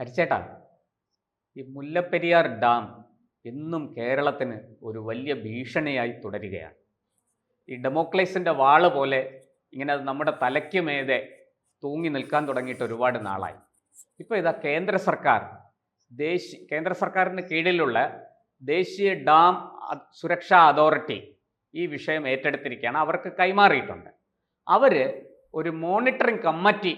ഹരിച്ചേട്ടാ ഈ മുല്ലപ്പെരിയാർ ഡാം എന്നും കേരളത്തിന് ഒരു വലിയ ഭീഷണിയായി തുടരുകയാണ്. ഈ ഡെമോക്ലേസിന്റെ വാൾ പോലെ ഇങ്ങനെ അത് നമ്മുടെ തലയ്ക്ക് മേതെ തൂങ്ങി നിൽക്കാൻ തുടങ്ങിയിട്ട് ഒരുപാട് നാളായി. ഇപ്പോൾ ഇതാ കേന്ദ്ര സർക്കാർ ദേശീയ കേന്ദ്ര സർക്കാരിന് കീഴിലുള്ള ദേശീയ ഡാം സുരക്ഷാ അതോറിറ്റി ഈ വിഷയം ഏറ്റെടുത്തിരിക്കുകയാണ്. അവർക്ക് കൈമാറിയിട്ടുണ്ട്. അവർ ഒരു മോണിറ്ററിംഗ് കമ്മിറ്റി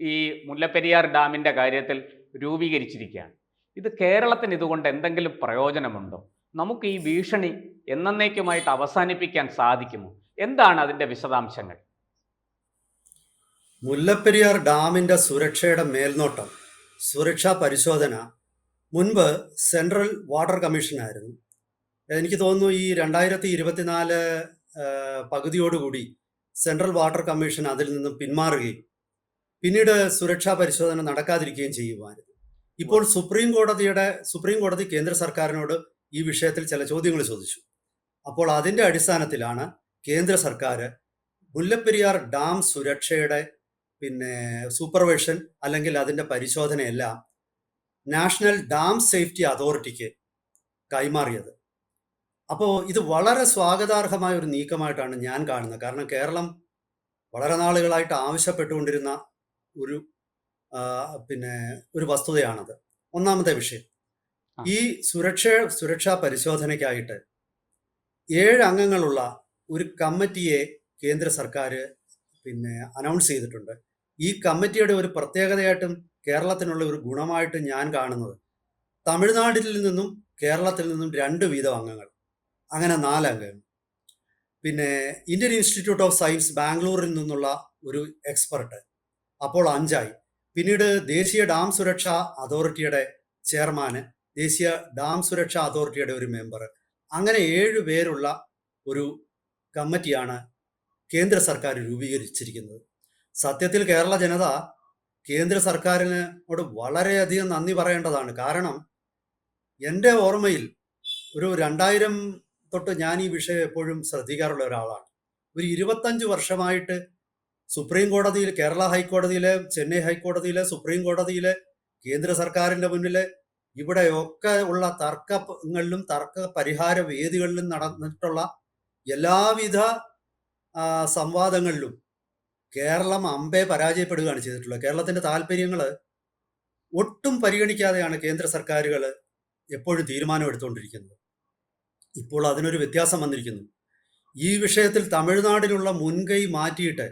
ഈ മുല്ലപ്പെരിയാർ ഡാമിന്റെ കാര്യത്തിൽ രൂപീകരിച്ചിരിക്കുകയാണ്. ഇത് കേരളത്തിന് ഇതുകൊണ്ട് എന്തെങ്കിലും പ്രയോജനമുണ്ടോ? നമുക്ക് ഈ ഭീഷണി എന്നേക്കുമായിട്ട് അവസാനിപ്പിക്കാൻ സാധിക്കുമോ? എന്താണ് അതിന്റെ വിശദാംശങ്ങൾ? മുല്ലപ്പെരിയാർ ഡാമിന്റെ സുരക്ഷയുടെ മേൽനോട്ടം സുരക്ഷാ പരിശോധന മുൻപ് സെൻട്രൽ വാട്ടർ കമ്മീഷനായിരുന്നു. എനിക്ക് തോന്നുന്നു ഈ രണ്ടായിരത്തി ഇരുപത്തിനാല് പകുതിയോടുകൂടി സെൻട്രൽ വാട്ടർ കമ്മീഷൻ അതിൽ നിന്നും പിന്മാറുകയും പിന്നീട് സുരക്ഷാ പരിശോധന നടക്കാതിരിക്കുകയും ചെയ്യുമായിരുന്നു. ഇപ്പോൾ സുപ്രീം കോടതിയുടെ സുപ്രീം കോടതി കേന്ദ്ര സർക്കാരിനോട് ഈ വിഷയത്തിൽ ചില ചോദ്യങ്ങൾ ചോദിച്ചു. അപ്പോൾ അതിന്റെ അടിസ്ഥാനത്തിലാണ് കേന്ദ്ര സർക്കാർ മുല്ലപ്പെരിയാർ ഡാം സുരക്ഷയുടെ പിന്നെ സൂപ്പർവിഷൻ അല്ലെങ്കിൽ അതിന്റെ പരിശോധനയെല്ലാം നാഷണൽ ഡാം സേഫ്റ്റി അതോറിറ്റിക്ക് കൈമാറിയത്. അപ്പോൾ ഇത് വളരെ സ്വാഗതാർഹമായ ഒരു നീക്കമായിട്ടാണ് ഞാൻ കാണുന്നത്. കാരണം കേരളം വളരെ നാളുകളായിട്ട് ആവശ്യപ്പെട്ടുകൊണ്ടിരുന്ന ഒരു പിന്നെ ഒരു വസ്തുതയാണത്. ഒന്നാമത്തെ വിഷയം. ഈ സുരക്ഷ സുരക്ഷാ പരിശോധനയ്ക്കായിട്ട് ഏഴ് അംഗങ്ങളുള്ള ഒരു കമ്മിറ്റിയെ കേന്ദ്ര സർക്കാർ പിന്നെ അനൗൺസ് ചെയ്തിട്ടുണ്ട്. ഈ കമ്മിറ്റിയുടെ ഒരു പ്രത്യേകതയായിട്ടും കേരളത്തിനുള്ള ഒരു ഗുണമായിട്ട് ഞാൻ കാണുന്നത് തമിഴ്നാട്ടിൽ നിന്നും കേരളത്തിൽ നിന്നും രണ്ട് വീതം അംഗങ്ങൾ. അങ്ങനെ നാല് അംഗങ്ങൾ. പിന്നെ ഇന്ത്യൻ ഇൻസ്റ്റിറ്റ്യൂട്ട് ഓഫ് സയൻസ് ബാംഗ്ലൂരിൽ നിന്നുള്ള ഒരു എക്സ്പെർട്ട്. അപ്പോൾ അഞ്ചായി. പിന്നീട് ദേശീയ ഡാം സുരക്ഷാ അതോറിറ്റിയുടെ ചെയർമാന് ദേശീയ ഡാം സുരക്ഷാ അതോറിറ്റിയുടെ ഒരു മെമ്പർ അങ്ങനെ ഏഴ് പേരുള്ള ഒരു കമ്മിറ്റിയാണ് കേന്ദ്ര സർക്കാർ രൂപീകരിച്ചിരിക്കുന്നത്. സത്യത്തിൽ കേരള ജനത കേന്ദ്ര സർക്കാരിനോട് വളരെയധികം നന്ദി പറയേണ്ടതാണ്. കാരണം എന്റെ ഓർമ്മയിൽ ഒരു രണ്ടായിരം തൊട്ട് ഞാൻ ഈ വിഷയം എപ്പോഴും ശ്രദ്ധിക്കാറുള്ള ഒരാളാണ്. ഒരു ഇരുപത്തഞ്ച് വർഷമായിട്ട് സുപ്രീം കോടതിയിൽ കേരള ഹൈക്കോടതിയിലെ ചെന്നൈ ഹൈക്കോടതിയിലെ സുപ്രീം കോടതിയിലെ കേന്ദ്ര സർക്കാരിന്റെ മുന്നിലെ ഇവിടെയൊക്കെ ഉള്ള തർക്കങ്ങളിലും തർക്ക പരിഹാര വേദികളിലും നടന്നിട്ടുള്ള എല്ലാവിധ സംവാദങ്ങളിലും കേരളം അമ്പെ പരാജയപ്പെടുകയാണ് ചെയ്തിട്ടുള്ളത്. കേരളത്തിന്റെ താല്പര്യങ്ങൾ ഒട്ടും പരിഗണിക്കാതെയാണ് കേന്ദ്ര സർക്കാരുകൾ എപ്പോഴും തീരുമാനം എടുത്തുകൊണ്ടിരിക്കുന്നത് ഇപ്പോൾ അതിനൊരു വ്യത്യാസം വന്നിരിക്കുന്നു. ഈ വിഷയത്തിൽ തമിഴ്നാടിനുള്ള മുൻകൈ മാറ്റിയിട്ട്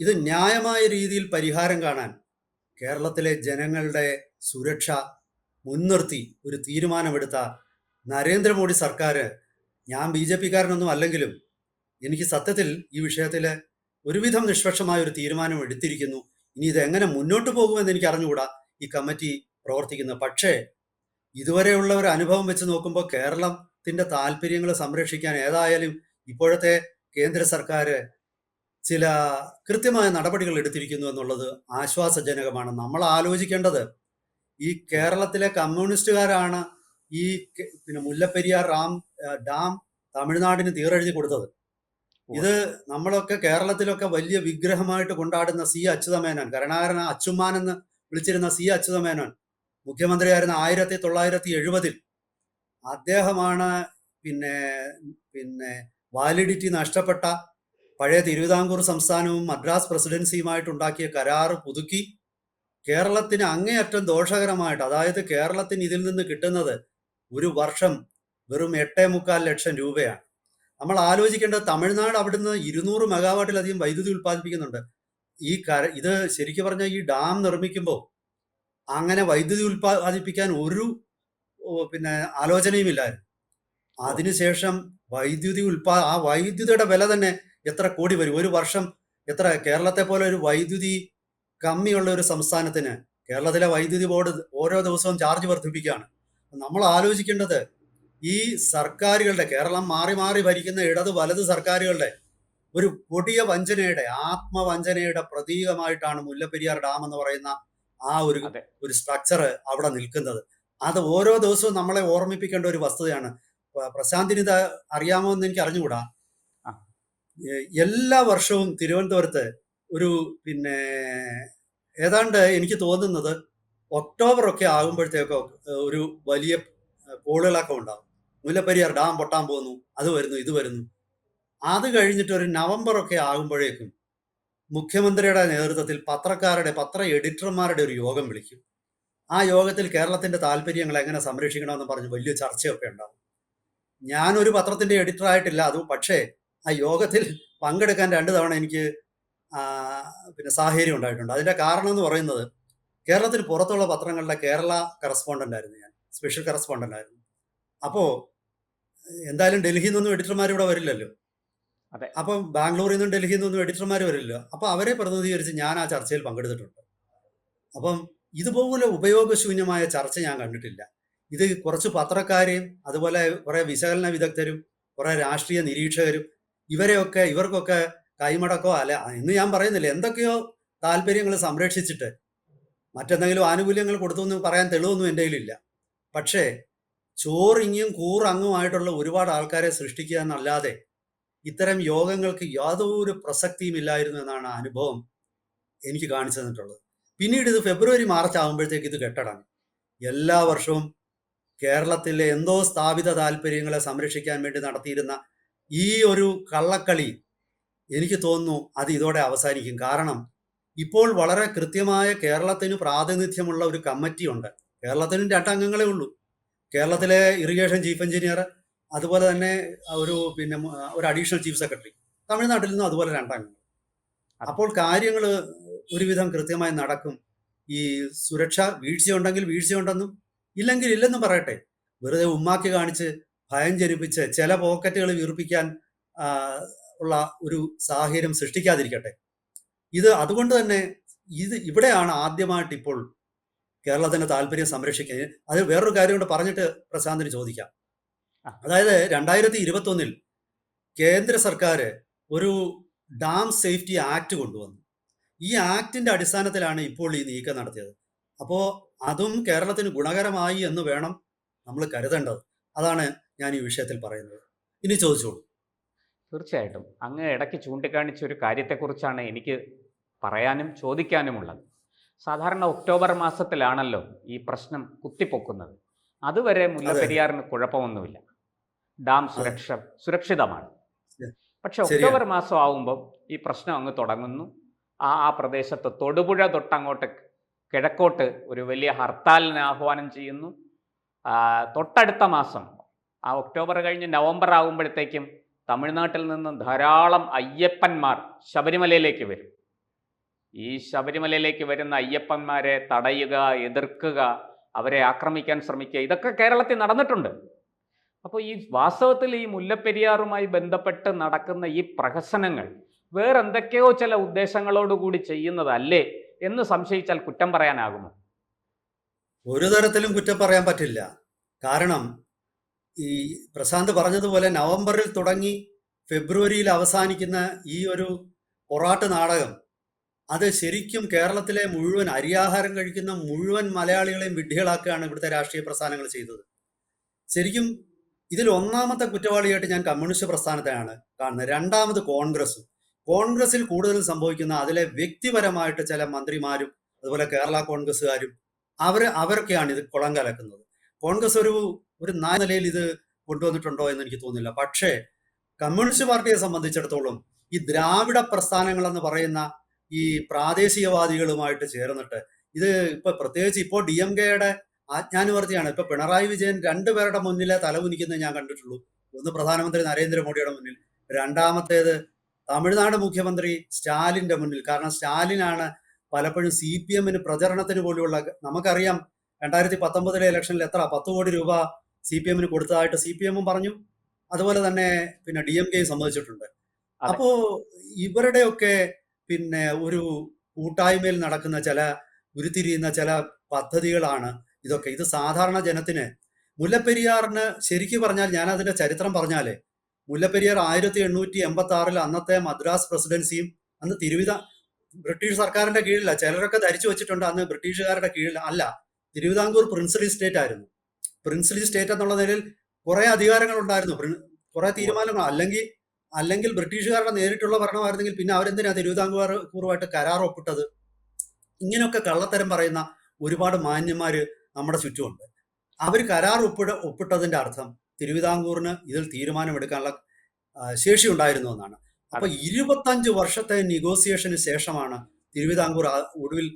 ഇത് ന്യായമായ രീതിയിൽ പരിഹാരം കാണാൻ കേരളത്തിലെ ജനങ്ങളുടെ സുരക്ഷ മുൻനിർത്തി ഒരു തീരുമാനമെടുത്ത നരേന്ദ്രമോദി സർക്കാർ ഞാൻ ബി ജെ പിക്കാരനൊന്നും അല്ലെങ്കിലും എനിക്ക് സത്യത്തിൽ ഈ വിഷയത്തിൽ ഒരുവിധം നിഷ്പക്ഷമായ ഒരു തീരുമാനം എടുത്തിരിക്കുന്നു. ഇനി ഇത് എങ്ങനെ മുന്നോട്ട് പോകുമെന്ന് എനിക്ക് അറിഞ്ഞുകൂടാ ഈ കമ്മിറ്റി പ്രവർത്തിക്കുന്നത്. പക്ഷേ ഇതുവരെയുള്ള ഒരു അനുഭവം വെച്ച് നോക്കുമ്പോൾ കേരളത്തിന്റെ താല്പര്യങ്ങൾ സംരക്ഷിക്കാൻ ഏതായാലും ഇപ്പോഴത്തെ കേന്ദ്ര സർക്കാർ ചില കൃത്യമായ നടപടികൾ എടുത്തിരിക്കുന്നു എന്നുള്ളത് ആശ്വാസജനകമാണ്. നമ്മൾ ആലോചിക്കേണ്ടത് ഈ കേരളത്തിലെ കമ്മ്യൂണിസ്റ്റുകാരാണ് ഈ പിന്നെ മുല്ലപ്പെരിയാർ റാം ഡാം തമിഴ്നാടിന് തീറെഴുതി കൊടുത്തത്. ഇത് നമ്മളൊക്കെ കേരളത്തിലൊക്കെ വലിയ വിഗ്രഹമായിട്ട് കൊണ്ടാടുന്ന സി അച്യുതമേനോൻ കരുണാകരൻ അച്ചുമാൻ എന്ന് വിളിച്ചിരുന്ന സി അച്യുതമേനോൻ മുഖ്യമന്ത്രിയായിരുന്ന ആയിരത്തി തൊള്ളായിരത്തി എഴുപതിൽ അദ്ദേഹമാണ് പിന്നെ പിന്നെ വാലിഡിറ്റി നഷ്ടപ്പെട്ട പഴയ തിരുവിതാംകൂർ സംസ്ഥാനവും മദ്രാസ് പ്രസിഡൻസിയുമായിട്ട് ഉണ്ടാക്കിയ കരാറ് പുതുക്കി. കേരളത്തിന് അങ്ങേയറ്റം ദോഷകരമായിട്ട് അതായത് കേരളത്തിന് ഇതിൽ നിന്ന് കിട്ടുന്നത് ഒരു വർഷം വെറും എട്ടേ മുക്കാൽ ലക്ഷം രൂപയാണ്. നമ്മൾ ആലോചിക്കേണ്ടത് തമിഴ്നാട് അവിടുന്ന് ഇരുന്നൂറ് മെഗാവാട്ടിലധികം വൈദ്യുതി ഉൽപ്പാദിപ്പിക്കുന്നുണ്ട്. ഈ കര ഇത് ശരിക്കും പറഞ്ഞാൽ ഈ ഡാം നിർമ്മിക്കുമ്പോൾ അങ്ങനെ വൈദ്യുതി ഉൽപ്പാദിപ്പിക്കാൻ ഒരു പിന്നെ പിന്നെ ആലോചനയുമില്ലായിരുന്നു. അതിനുശേഷം വൈദ്യുതി ഉൽപാ ആ വൈദ്യുതിയുടെ വില തന്നെ എത്ര കോടി വരും? ഒരു വർഷം എത്ര? കേരളത്തെ പോലെ ഒരു വൈദ്യുതി കമ്മിയുള്ള ഒരു സംസ്ഥാനത്തിന് കേരളത്തിലെ വൈദ്യുതി ബോർഡ് ഓരോ ദിവസവും ചാർജ് വർദ്ധിപ്പിക്കുകയാണ്. നമ്മൾ ആലോചിക്കേണ്ടത് ഈ സർക്കാരുകളുടെ കേരളം മാറി മാറി ഭരിക്കുന്ന ഇടത് വലത് സർക്കാരുകളുടെ ഒരു കൊടിയ വഞ്ചനയുടെ ആത്മവഞ്ചനയുടെ പ്രതീകമായിട്ടാണ് മുല്ലപ്പെരിയാർ ഡാം എന്ന് പറയുന്ന ആ ഒരു ഒരു സ്ട്രക്ചർ അവിടെ നിൽക്കുന്നത്. അത് ഓരോ ദിവസവും നമ്മളെ ഓർമ്മിപ്പിക്കേണ്ട ഒരു വസ്തുതയാണ്. പ്രശാന്തിന് ഇത് അറിയാമോ എന്ന് എനിക്ക് അറിഞ്ഞുകൂടാ? എല്ലാ വർഷവും തിരുവനന്തപുരത്ത് ഒരു പിന്നെ ഏതാണ്ട് എനിക്ക് തോന്നുന്നത് ഒക്ടോബർ ഒക്കെ ആകുമ്പോഴത്തേക്കോ ഒരു വലിയ കോളുകളൊക്കെ ഉണ്ടാകും മുല്ലപ്പെരിയാർ ഡാം പൊട്ടാൻ പോകുന്നു അത് വരുന്നു ഇത് വരുന്നു. അത് കഴിഞ്ഞിട്ട് ഒരു നവംബർ ഒക്കെ ആകുമ്പോഴേക്കും മുഖ്യമന്ത്രിയുടെ നേതൃത്വത്തിൽ പത്രക്കാരുടെ പത്ര എഡിറ്റർമാരുടെ ഒരു യോഗം വിളിക്കും. ആ യോഗത്തിൽ കേരളത്തിന്റെ താല്പര്യങ്ങൾ എങ്ങനെ സംരക്ഷിക്കണമെന്ന് പറഞ്ഞ് വലിയ ചർച്ചയൊക്കെ ഉണ്ടാവും. ഞാനൊരു പത്രത്തിന്റെ എഡിറ്റർ ആയിട്ടില്ല അത് പക്ഷേ ആ യോഗത്തിൽ പങ്കെടുക്കാൻ രണ്ട് തവണ എനിക്ക് പിന്നെ സാഹചര്യം ഉണ്ടായിട്ടുണ്ട്. അതിന്റെ കാരണം എന്ന് പറയുന്നത് കേരളത്തിന് പുറത്തുള്ള പത്രങ്ങളുടെ കേരള കറസ്പോണ്ടന്റ് ആയിരുന്നു ഞാൻ. സ്പെഷ്യൽ കറസ്പോണ്ടന്റ് ആയിരുന്നു. അപ്പോൾ എന്തായാലും ഡൽഹിയിൽ നിന്നൊന്നും എഡിറ്റർമാർ ഇവിടെ വരില്ലല്ലോ. അതെ. അപ്പം ബാംഗ്ലൂരിൽ നിന്നും ഡൽഹിയിൽ നിന്നൊന്നും എഡിറ്റർമാർ വരില്ലല്ലോ. അപ്പോൾ അവരെ പ്രതിനിധീകരിച്ച് ഞാൻ ആ ചർച്ചയിൽ പങ്കെടുത്തിട്ടുണ്ട്. അപ്പം ഇതുപോലെ ഉപയോഗശൂന്യമായ ചർച്ച ഞാൻ കണ്ടിട്ടില്ല. ഇത് കുറച്ച് പത്രക്കാരെയും അതുപോലെ കുറേ വിശകലന വിദഗ്ധരും കുറേ രാഷ്ട്രീയ നിരീക്ഷകരും ഇവരെയൊക്കെ ഇവർക്കൊക്കെ കൈമടക്കോ അല്ല എന്ന് ഞാൻ പറയുന്നില്ല. എന്തൊക്കെയോ താല്പര്യങ്ങൾ സംരക്ഷിച്ചിട്ട് മറ്റെന്തെങ്കിലും ആനുകൂല്യങ്ങൾ കൊടുത്തു എന്ന് പറയാൻ തെളിവൊന്നും എന്റെ കയ്യിലില്ല. പക്ഷേ ചോറിങ്ങും കൂറങ്ങുമായിട്ടുള്ള ഒരുപാട് ആൾക്കാരെ സൃഷ്ടിക്കുക എന്നല്ലാതെ ഇത്തരം യോഗങ്ങൾക്ക് യാതൊരു പ്രസക്തിയും ഇല്ലായിരുന്നു എന്നാണ് അനുഭവം എനിക്ക് കാണിച്ചു തന്നിട്ടുള്ളത്. പിന്നീട് ഇത് ഫെബ്രുവരി മാർച്ച് ആകുമ്പോഴത്തേക്ക് ഇത് കെട്ടടങ്ങി എല്ലാ വർഷവും കേരളത്തിലെ എന്തോ സ്ഥാപിത താല്പര്യങ്ങളെ സംരക്ഷിക്കാൻ വേണ്ടി നടത്തിയിരുന്ന ഈ ഒരു കള്ളക്കളി എനിക്ക് തോന്നുന്നു അത് ഇതോടെ അവസാനിക്കും. കാരണം ഇപ്പോൾ വളരെ കൃത്യമായ കേരളത്തിന് പ്രാതിനിധ്യമുള്ള ഒരു കമ്മിറ്റി ഉണ്ട് കേരളത്തിനും രണ്ടംഗങ്ങളേ ഉള്ളൂ. കേരളത്തിലെ ഇറിഗേഷൻ ചീഫ് എഞ്ചിനീയർ അതുപോലെ തന്നെ ഒരു പിന്നെ ഒരു അഡീഷണൽ ചീഫ് സെക്രട്ടറി തമിഴ്നാട്ടിൽ നിന്നും അതുപോലെ രണ്ടംഗങ്ങൾ അപ്പോൾ കാര്യങ്ങൾ ഒരുവിധം കൃത്യമായി നടക്കും. ഈ സുരക്ഷ വീഴ്ചയുണ്ടെങ്കിൽ വീഴ്ചയുണ്ടെന്നും ഇല്ലെങ്കിൽ ഇല്ലെന്നും പറയട്ടെ. വെറുതെ ഉമ്മാക്കി കാണിച്ച് ഭയം ജനിപ്പിച്ച് ചില പോക്കറ്റുകൾ വീർപ്പിക്കാൻ ഉള്ള ഒരു സാഹചര്യം സൃഷ്ടിക്കാതിരിക്കട്ടെ. ഇത് അതുകൊണ്ട് തന്നെ ഇത് ഇവിടെയാണ് ആദ്യമായിട്ട് ഇപ്പോൾ കേരളത്തിന്റെ താല്പര്യം സംരക്ഷിക്കുന്നത് അത് വേറൊരു കാര്യം കൊണ്ട് പറഞ്ഞിട്ട് പ്രശാന്തിന് ചോദിക്കാം. അതായത് രണ്ടായിരത്തി ഇരുപത്തി ഒന്നിൽ കേന്ദ്ര സർക്കാർ ഒരു ഡാം സേഫ്റ്റി ആക്ട് കൊണ്ടുവന്നു. ഈ ആക്ടിന്റെ അടിസ്ഥാനത്തിലാണ് ഇപ്പോൾ ഈ നീക്കം നടത്തിയത്. അപ്പോൾ അതും കേരളത്തിന് ഗുണകരമായി എന്ന് വേണം നമ്മൾ കരുതേണ്ടത്. അതാണ് ഞാൻ ഈ വിഷയത്തിൽ പറയുന്നത്. ഇനി ചോദിച്ചോളൂ. തീർച്ചയായിട്ടും. അങ്ങ് ഇടയ്ക്ക് ചൂണ്ടിക്കാണിച്ച ഒരു കാര്യത്തെക്കുറിച്ചാണ് എനിക്ക് പറയാനും ചോദിക്കാനുമുള്ളത്. സാധാരണ ഒക്ടോബർ മാസത്തിലാണല്ലോ ഈ പ്രശ്നം കുത്തിപ്പൊക്കുന്നത്. അതുവരെ മുല്ലപ്പെരിയാറിന് കുഴപ്പമൊന്നുമില്ല. ഡാം സുരക്ഷ സുരക്ഷിതമാണ്. പക്ഷെ ഒക്ടോബർ മാസം ആവുമ്പോൾ ഈ പ്രശ്നം അങ്ങ് തുടങ്ങുന്നു. ആ ആ പ്രദേശത്ത് തൊടുപുഴ തൊട്ടങ്ങോട്ട് കിഴക്കോട്ട് ഒരു വലിയ ഹർത്താലിന് ആഹ്വാനം ചെയ്യുന്നു. തൊട്ടടുത്ത മാസം ആ ഒക്ടോബർ കഴിഞ്ഞ് നവംബർ ആകുമ്പോഴത്തേക്കും തമിഴ്നാട്ടിൽ നിന്നും ധാരാളം അയ്യപ്പന്മാർ ശബരിമലയിലേക്ക് വരും. ഈ ശബരിമലയിലേക്ക് വരുന്ന അയ്യപ്പന്മാരെ തടയുക എതിർക്കുക അവരെ ആക്രമിക്കാൻ ശ്രമിക്കുക ഇതൊക്കെ കേരളത്തിൽ നടന്നിട്ടുണ്ട്. അപ്പോൾ ഈ വാസ്തവത്തിൽ ഈ മുല്ലപ്പെരിയാറുമായി ബന്ധപ്പെട്ട് നടക്കുന്ന ഈ പ്രഹസനങ്ങൾ വേറെന്തൊക്കെയോ ചില ഉദ്ദേശങ്ങളോടുകൂടി ചെയ്യുന്നതല്ലേ എന്ന് സംശയിച്ചാൽ കുറ്റം പറയാനാകുമോ? ഒരു തരത്തിലും കുറ്റം പറയാൻ പറ്റില്ല. കാരണം ഈ പ്രശാന്ത് പറഞ്ഞതുപോലെ നവംബറിൽ തുടങ്ങി ഫെബ്രുവരിയിൽ അവസാനിക്കുന്ന ഈ ഒരു പൊറാട്ട് നാടകം അത് ശരിക്കും കേരളത്തിലെ മുഴുവൻ അരിയാഹാരം കഴിക്കുന്ന മുഴുവൻ മലയാളികളെയും വിഡ്ഢികളാക്കുകയാണ് ഇവിടുത്തെ രാഷ്ട്രീയ പ്രസ്ഥാനങ്ങൾ ചെയ്തത്. ശരിക്കും ഇതിൽ ഒന്നാമത്തെ കുറ്റവാളിയായിട്ട് ഞാൻ കമ്മ്യൂണിസ്റ്റ് പ്രസ്ഥാനത്തെയാണ് കാണുന്നത്. രണ്ടാമത് കോൺഗ്രസ്. കോൺഗ്രസിൽ കൂടുതൽ സംഭവിക്കുന്ന അതിലെ വ്യക്തിപരമായിട്ട് ചില മന്ത്രിമാരും അതുപോലെ കേരള കോൺഗ്രസ്സുകാരും അവർ അവരൊക്കെയാണ് ഇത് കുളം കലക്കുന്നത്. കോൺഗ്രസ് ഒരു ഒരു നായ നിലയിൽ ഇത് കൊണ്ടുവന്നിട്ടുണ്ടോ എന്ന് എനിക്ക് തോന്നുന്നില്ല. പക്ഷേ കമ്മ്യൂണിസ്റ്റ് പാർട്ടിയെ സംബന്ധിച്ചിടത്തോളം ഈ ദ്രാവിഡ പ്രസ്ഥാനങ്ങൾ എന്ന് പറയുന്ന ഈ പ്രാദേശികവാദികളുമായിട്ട് ചേർന്നിട്ട് ഇത് ഇപ്പൊ പ്രത്യേകിച്ച് ഇപ്പോൾ ഡി എം കെയുടെ ആജ്ഞാനുവർത്തിയാണ്. ഇപ്പൊ പിണറായി വിജയൻ രണ്ടുപേരുടെ മുന്നിലെ തലകുനിക്കുന്നത് ഞാൻ കണ്ടിട്ടുള്ളൂ. ഒന്ന് പ്രധാനമന്ത്രി നരേന്ദ്രമോദിയുടെ മുന്നിൽ രണ്ടാമത്തേത് തമിഴ്നാട് മുഖ്യമന്ത്രി സ്റ്റാലിന്റെ മുന്നിൽ. കാരണം സ്റ്റാലിനാണ് പലപ്പോഴും സി പി എമ്മിന് പ്രചരണത്തിന് പോലെയുള്ള നമുക്കറിയാം രണ്ടായിരത്തി പത്തൊമ്പതിലെ ഇലക്ഷനിൽ എത്ര? പത്ത് കോടി രൂപ സി പി എമ്മിന് കൊടുത്തതായിട്ട് സി പി എമ്മും പറഞ്ഞു. അതുപോലെ തന്നെ പിന്നെ ഡി എം കെയും സമ്മതിച്ചിട്ടുണ്ട്. അപ്പോ ഇവരുടെയൊക്കെ പിന്നെ ഒരു കൂട്ടായ്മയിൽ നടക്കുന്ന ചില ഉരുത്തിരിയുന്ന ചില പദ്ധതികളാണ് ഇതൊക്കെ. ഇത് സാധാരണ ജനത്തിന് മുല്ലപ്പെരിയാറിന് ശരിക്കും പറഞ്ഞാൽ ഞാൻ അതിന്റെ ചരിത്രം പറഞ്ഞാലേ മുല്ലപ്പെരിയാർ ആയിരത്തി എണ്ണൂറ്റി എൺപത്തി ആറിൽ അന്നത്തെ മദ്രാസ് പ്രസിഡൻസിയും അന്ന് തിരുവിത ബ്രിട്ടീഷ് സർക്കാരിന്റെ കീഴിലല്ല ചിലരൊക്കെ ധരിച്ചു വെച്ചിട്ടുണ്ട് അന്ന് ബ്രിട്ടീഷുകാരുടെ കീഴിൽ അല്ല. തിരുവിതാംകൂർ പ്രിൻസിപ്പൽ സ്റ്റേറ്റ് ആയിരുന്നു. പ്രിൻസിലി സ്റ്റേറ്റ് എന്നുള്ള നിലയിൽ കുറെ അധികാരങ്ങൾ ഉണ്ടായിരുന്നു കുറെ തീരുമാനങ്ങൾ. അല്ലെങ്കിൽ അല്ലെങ്കിൽ ബ്രിട്ടീഷുകാരുടെ നേരിട്ടുള്ള ഭരണമായിരുന്നെങ്കിൽ പിന്നെ അവരെന്തിനാ തിരുവിതാംകൂറുമായിട്ട് കരാർ ഒപ്പിട്ടത്? ഇങ്ങനെയൊക്കെ കള്ളത്തരം പറയുന്ന ഒരുപാട് മാന്യന്മാര് നമ്മുടെ ചുറ്റുമുണ്ട്. അവർ കരാർ ഒപ്പിട ഒപ്പിട്ടതിന്റെ അർത്ഥം തിരുവിതാംകൂറിന് ഇതിൽ തീരുമാനമെടുക്കാനുള്ള ശേഷി ഉണ്ടായിരുന്നു എന്നാണ്. അപ്പൊ ഇരുപത്തഞ്ച് വർഷത്തെ നെഗോസിയേഷന് ശേഷമാണ് തിരുവിതാംകൂർ ഒടുവിൽ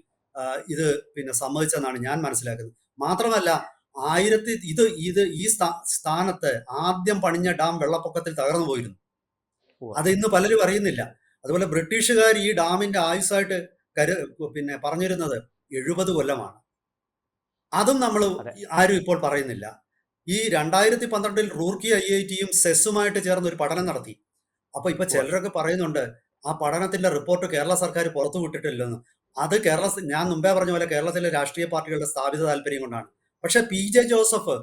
ഇത് പിന്നെ സമ്മതിച്ചെന്നാണ് ഞാൻ മനസ്സിലാക്കുന്നത്. മാത്രമല്ല ആയിരത്തി ഇത് ഇത് ഈ സ്ഥാ- സ്ഥാനത്ത് ആദ്യം പണിഞ്ഞ ഡാം വെള്ളപ്പൊക്കത്തിൽ തകർന്നു പോയിരുന്നു. അത് ഇന്ന് പലരും അറിയുന്നില്ല. അതുപോലെ ബ്രിട്ടീഷുകാർ ഈ ഡാമിന്റെ ആയുസായിട്ട് കരു പിന്നെ പറഞ്ഞിരുന്നത് എഴുപത് കൊല്ലമാണ്. അതും നമ്മൾ ആരും ഇപ്പോൾ പറയുന്നില്ല. ഈ രണ്ടായിരത്തി പന്ത്രണ്ടിൽ റൂർക്കി ഐ ഐ ടിയും സെസ്സുമായിട്ട് ചേർന്ന് ഒരു പഠനം നടത്തി. അപ്പൊ ഇപ്പൊ ചിലരൊക്കെ പറയുന്നുണ്ട് ആ പഠനത്തിന്റെ റിപ്പോർട്ട് കേരള സർക്കാർ പുറത്തു വിട്ടിട്ടില്ലെന്ന്. അത് കേരള ഞാൻ മുമ്പേ പറഞ്ഞ പോലെ കേരളത്തിലെ രാഷ്ട്രീയ പാർട്ടികളുടെ സ്ഥാപിത താല്പര്യം കൊണ്ടാണ്. പക്ഷെ പി ജെ ജോസഫ്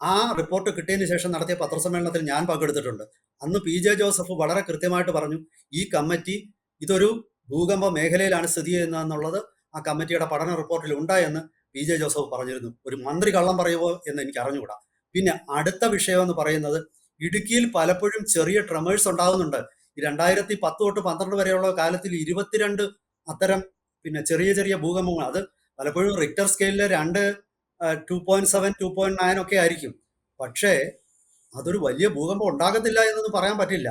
ആ റിപ്പോർട്ട് കിട്ടിയതിന് ശേഷം നടത്തിയ പത്രസമ്മേളനത്തിൽ ഞാൻ പങ്കെടുത്തിട്ടുണ്ട്. അന്ന് പി ജെ ജോസഫ് വളരെ കൃത്യമായിട്ട് പറഞ്ഞു ഈ കമ്മിറ്റി ഇതൊരു ഭൂകമ്പ മേഖലയിലാണ് സ്ഥിതി ചെയ്യുന്നതെന്നുള്ളത് ആ കമ്മിറ്റിയുടെ പഠന റിപ്പോർട്ടിൽ ഉണ്ടായെന്ന് പി ജെ ജോസഫ് പറഞ്ഞിരുന്നു. ഒരു മന്ത്രി കള്ളം പറയുമോ എന്ന് എനിക്ക് അറിഞ്ഞുകൂടാ. പിന്നെ അടുത്ത വിഷയം എന്ന് പറയുന്നത് ഇടുക്കിയിൽ പലപ്പോഴും ചെറിയ ട്രമേഴ്സ് ഉണ്ടാകുന്നുണ്ട്. ഈ രണ്ടായിരത്തി പത്ത് തൊട്ട് പന്ത്രണ്ട് വരെയുള്ള കാലത്തിൽ ഇരുപത്തിരണ്ട് അത്തരം പിന്നെ ചെറിയ ചെറിയ ഭൂകമ്പങ്ങൾ അത് പലപ്പോഴും റിക്ടർ സ്കെയിലിൽ രണ്ട് two point seven two point nine ഒക്കെ ആയിരിക്കും. പക്ഷേ അതൊരു വലിയ ഭൂകമ്പം ഉണ്ടാകത്തില്ല എന്നൊന്നും പറയാൻ പറ്റില്ല.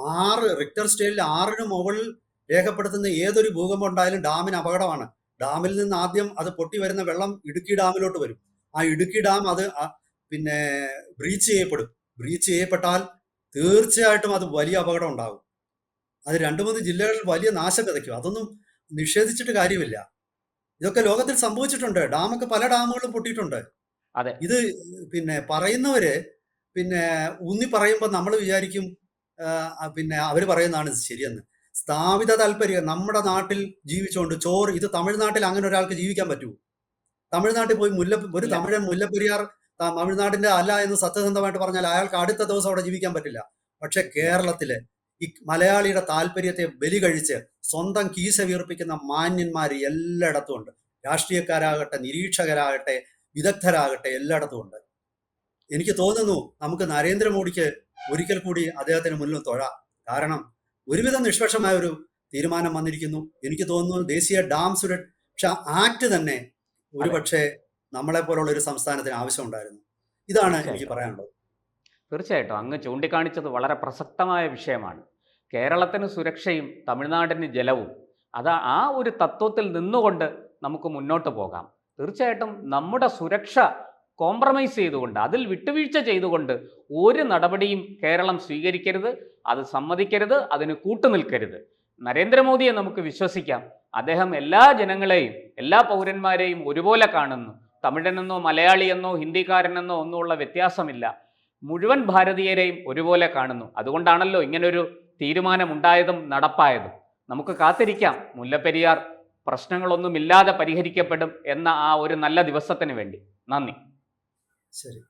ആറ് റിക്ടർ സ്കെയിലിൽ ആറിന് മുകളിൽ രേഖപ്പെടുത്തുന്ന ഏതൊരു ഭൂകമ്പം ഉണ്ടായാലും ഡാമിന് അപകടമാണ്. ഡാമിൽ നിന്ന് ആദ്യം അത് പൊട്ടി വരുന്ന വെള്ളം ഇടുക്കി ഡാമിലോട്ട് വരും. ആ ഇടുക്കി ഡാം അത് പിന്നെ ബ്രീച്ച് ചെയ്യപ്പെടും. ബ്രീച്ച് ചെയ്യപ്പെട്ടാൽ തീർച്ചയായിട്ടും അത് വലിയ അപകടം ഉണ്ടാകും. അത് രണ്ടു മൂന്ന് ജില്ലകളിൽ വലിയ നാശം വിതയ്ക്കും. അതൊന്നും നിഷേധിച്ചിട്ട് കാര്യമില്ല. ഇതൊക്കെ ലോകത്തിൽ സംഭവിച്ചിട്ടുണ്ട്. ഡാമൊക്കെ പല ഡാമുകളും പൊട്ടിയിട്ടുണ്ട്. അതെ. ഇത് പിന്നെ പറയുന്നവര് പിന്നെ ഊന്നി പറയുമ്പോൾ നമ്മൾ വിചാരിക്കും പിന്നെ അവർ പറയുന്നതാണ് ഇത് ശരിയെന്ന്. സ്ഥാപിത താല്പര്യം നമ്മുടെ നാട്ടിൽ ജീവിച്ചുകൊണ്ട് ചോറ് ഇത് തമിഴ്നാട്ടിൽ അങ്ങനെ ഒരാൾക്ക് ജീവിക്കാൻ പറ്റുമോ? തമിഴ്നാട്ടിൽ പോയി മുല്ല ഒരു തമിഴൻ മുല്ലപ്പെരിയാർ തമിഴ്നാടിന്റെ അല്ല എന്ന് സത്യസന്ധമായിട്ട് പറഞ്ഞാൽ അയാൾക്ക് അടുത്ത ദിവസം അവിടെ ജീവിക്കാൻ പറ്റില്ല. പക്ഷെ കേരളത്തിൽ ഈ മലയാളിയുടെ താല്പര്യത്തെ ബലി കഴിച്ച് സ്വന്തം കീശ വീർപ്പിക്കുന്ന മാന്യന്മാർ എല്ലായിടത്തും ഉണ്ട്. രാഷ്ട്രീയക്കാരാകട്ടെ നിരീക്ഷകരാകട്ടെ വിദഗ്ധരാകട്ടെ എല്ലായിടത്തും ഉണ്ട്. എനിക്ക് തോന്നുന്നു നമുക്ക് നരേന്ദ്രമോദിക്ക് ഒരിക്കൽ കൂടി അദ്ദേഹത്തിന് മുന്നിൽ തൊഴാം. കാരണം ഒരുവിധം നിഷ്പക്ഷമായ ഒരു തീരുമാനം വന്നിരിക്കുന്നു. എനിക്ക് തോന്നുന്നു ദേശീയ ഡാം സുരക്ഷ ആക്ട് തന്നെ ഒരുപക്ഷെ നമ്മളെ പോലുള്ള ഒരു സംസ്ഥാനത്തിന് ആവശ്യമുണ്ടായിരുന്നു. ഇതാണ് എനിക്ക് പറയാനുള്ളത്. തീർച്ചയായിട്ടും അങ്ങ് ചൂണ്ടിക്കാണിച്ചത് വളരെ പ്രസക്തമായ വിഷയമാണ്. കേരളത്തിന് സുരക്ഷയും തമിഴ്നാടിന് ജലവും അത് ആ ഒരു തത്വത്തിൽ നിന്നുകൊണ്ട് നമുക്ക് മുന്നോട്ട് പോകാം. തീർച്ചയായിട്ടും നമ്മുടെ സുരക്ഷ കോംപ്രമൈസ് ചെയ്തുകൊണ്ട് അതിൽ വിട്ടുവീഴ്ച ചെയ്തുകൊണ്ട് ഒരു നടപടിയും കേരളം സ്വീകരിക്കരുത് അത് സമ്മതിക്കരുത് അതിന് കൂട്ടുനിൽക്കരുത്. നരേന്ദ്രമോദിയെ നമുക്ക് വിശ്വസിക്കാം. അദ്ദേഹം എല്ലാ ജനങ്ങളെയും എല്ലാ പൗരന്മാരെയും ഒരുപോലെ കാണുന്നു. തമിഴനെന്നോ മലയാളിയെന്നോ ഹിന്ദിക്കാരനെന്നോ ഒന്നുമുള്ള വ്യത്യാസമില്ല. മുഴുവൻ ഭാരതീയരെയും ഒരുപോലെ കാണുന്നു. അതുകൊണ്ടാണല്ലോ ഇങ്ങനൊരു തീരുമാനമുണ്ടായതും നടപ്പായതും. നമുക്ക് കാത്തിരിക്കാം. മുല്ലപ്പെരിയാർ പ്രശ്നങ്ങളൊന്നുമില്ലാതെ പരിഹരിക്കപ്പെടും എന്ന ആ ഒരു നല്ല ദിവസത്തിന് വേണ്ടി. നന്ദി. ശരി.